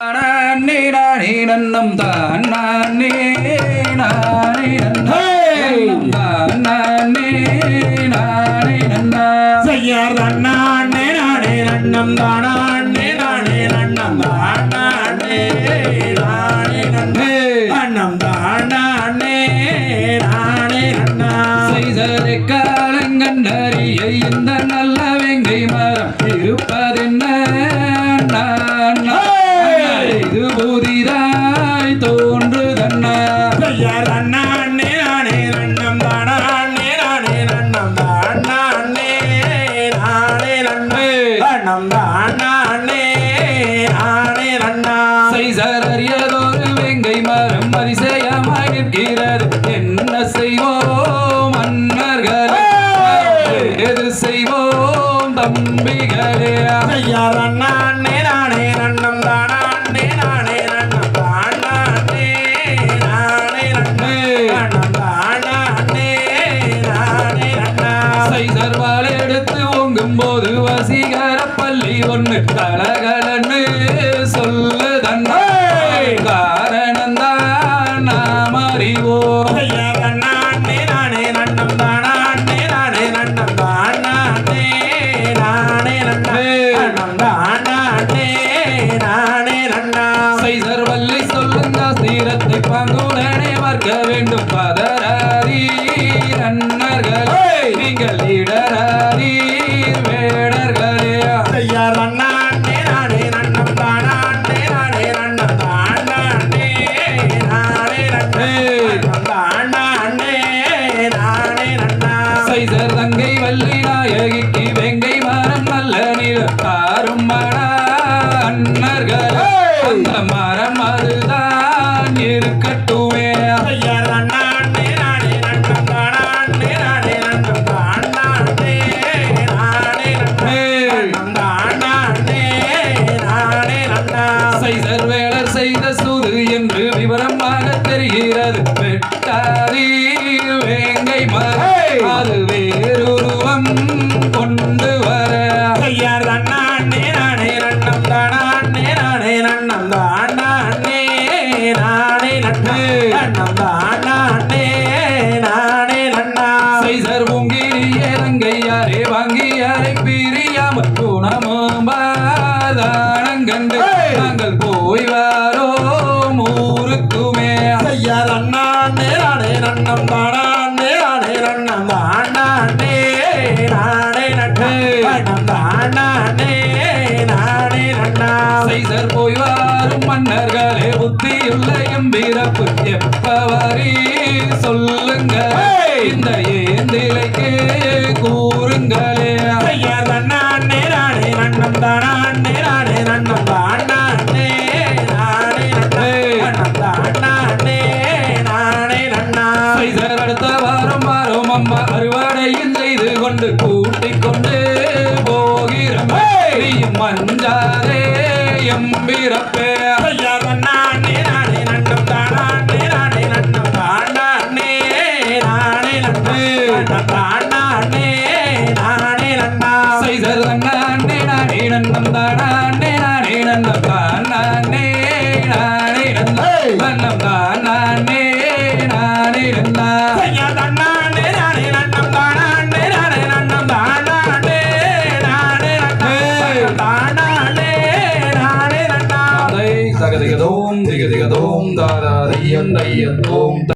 நானே நானே நன்னம் தான் நானே நானே நன்னம். தான் நானே நானே நன்னா செய்யார் தன்னானே நானே நன்னம் நானே நன்னம் தானானே நானே நன்னே அன்னம் தானானே நானே நன்னா செய்ததை காலங்கண்டறிய இந்த நல்ல வெங்கை மரம் இருப்பதென்ன? நான் நான். செய்தறியதொரு வெங்கை மரம் அதிசயமாய் நிற்கிறது என்ன செய்வோம் மன்னர்களே? எது செய்வோம் தம்பிகளே? செய்யார் அண்ணானே நானே நன்னம் தானானே நானே நன்னம் தானானே நானே நன்னே அன்னம் தானானே நானே நன்னா சைசர்வால் எடுத்து ஓங்கும் போது வசீகர பள்ளி ஒண்ணு கலகலன்னு சொல்லு. வீரத்தை பங்குடனே வர்க்க வேண்டும் பதராரீர் இருக்கட்டுமே. செய்யார் அண்ணானே நானே நன்னம் தானானே நானே நன்னம் தானானே நானே நன்னே அன்னம் தானானே நானே நன்னா சைசர் வேளர் செய்த சூது என்று விவரமாக தெரிகிறது. வெட்டாதீர் வேங்கை மரம். அது வேறுருவம் கொண்டு வர நானே நானே நன்னா. சைசர் உங்கிரிய ரங்கையாரே வாங்கியாரை பிரியாமல் குணமும் பாதானங்கண்டு நாங்கள் போய் வாரோம் ஊருக்குமே. செய்யார் அண்ணானே நானே நன்னம் தானானே நானே நன்னம் தானானே நானே நன்னே. அன்னம் தானானே சைசர் போய் வாரும் மன்னர்களே புத்தியுள்ள எம்பிறப்பு எப்பவரி சொல்லுங்க இந்த ஏந்திலைக்கு கூறுங்களே. செய்யார் அண்ணானே நானே நன்னம் தானானே நானே நன்னம் தானானே நானே நன்னே அன்னம் தானானே நானே நன்னா சைசர் அடுத்த வாரம் வாரம் அம்மா அறுவடையும் செய்து கொண்டு கூட்டிக் கொண்டு போகிறோம். நீயும் எம்பிறப்பே செய்யார் அண்ணானே நானே நன்னம் தானானே நானே நன்னம் தானானே நானே அன்னம் தானானே நானே நன்னா சைசர் நானே தானே நானே நன்னம் தானே நானே நன்னம் தானே நானே நானே நானே நானே దిగ దిగ దోం దిగ దిగ దోం దారా దయ్యం దయ్యం